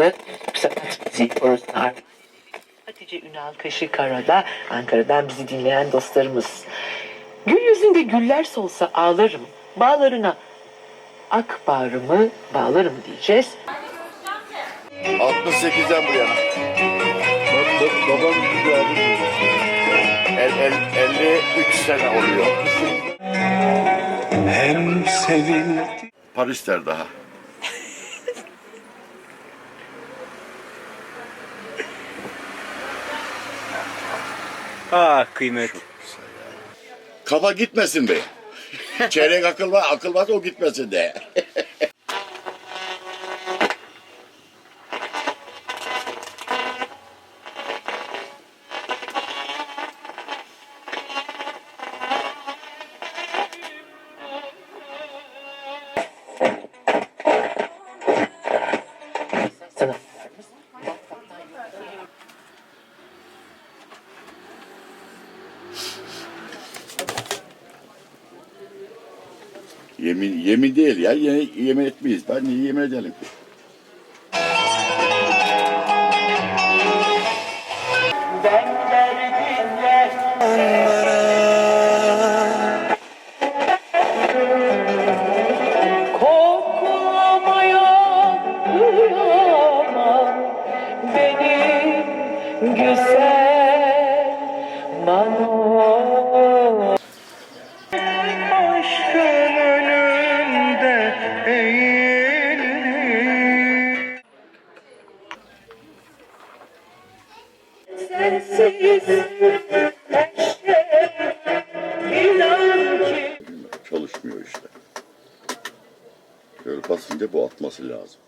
müziği ait. Hatice Ünal Kaşıkara'da Ankara'dan bizi dinleyen dostlarımız. Gül yüzünde güller solsa ağlarım, bağlarına ak bağrımı bağlarım diyeceğiz. 68'den bu yana. Bak, bak, babam gibi abi. El, el, 53 sene oluyor. Hem sevildi. Paris'ter daha. Ah kıymet. Kafa gitmesin be. Çeyrek akıl var, akıl var o gitmesin de. Sana. Yemin, yemin değil ya, yemin, yemin etmeyiz. Ben niye yemin edelim? Ben güzel Manon. Aşkın Sensiz her şey inan ki Çalışmıyor işte. Şöyle basınca bu atması lazım.